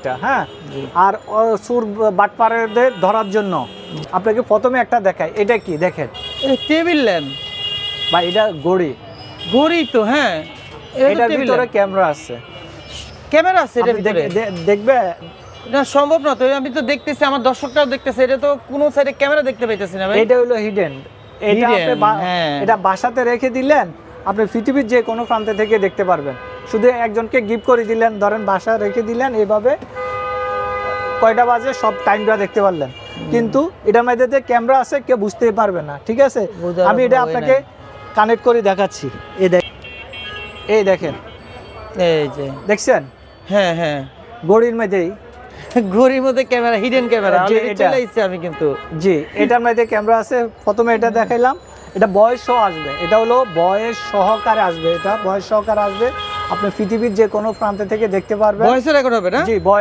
এটা হ্যাঁ? আর সুর বাটপাড়াদের ধরার জন্য আপনাকে প্রথমে একটা দেখাই। এটা কি? দেখেন। Table lamp. বা এটা গড়ি ঘড়ি তো হ্যাঁ। এটা এটার ভিতরে ক্যামেরা আছে। ক্যামেরা আছে এটা দেখবে? না সম্ভব না তো আমি তো দেখতেছি আমার দর্শকরাও দেখতেছে এটা তো কোনো সাইডে ক্যামেরা দেখতে পাইতেছি না ভাই। এটা হলো হিডেন এটা আপনি হ্যাঁ। এটা বাসাতে রেখে দিলেন আপনি পৃথিবীর যে কোনো প্রান্তে থেকে দেখতে পারবেন। শুধু একজনকে গিফট করে দিলেন ধরেন বাসা রেখে দিলেন এইভাবে কয়টা বাজে সব টাইমটা দেখতে পারলেন। কিন্তু এটার মধ্যে ক্যামেরা আছে কেউ বুঝতেই পারবে না ঠিক আছে? আমি এটা আপনাকে কানেক্ট করে দেখাচ্ছি। এই দেখ এই দেখেন। এই যে। দেখছেন? হ্যাঁ হ্যাঁ। গড়ির মধ্যেই। ঘড়ির মধ্যে ক্যামেরা হিডেন ক্যামেরা যে এটা। চলে আমি কিন্তু। জি এটার মধ্যে ক্যামেরা আছে। প্রথমে এটা দেখাইলাম। এটা বয়স সহ আসবে। এটা হলো বয়স সহকারে আসবে। এটা বয়স সহকারে আসবে। আপনি পৃথিবীর যে কোনো প্রান্ত থেকে দেখতে পারবেন। বয়সের রেকর্ড হবে না? জি বয়স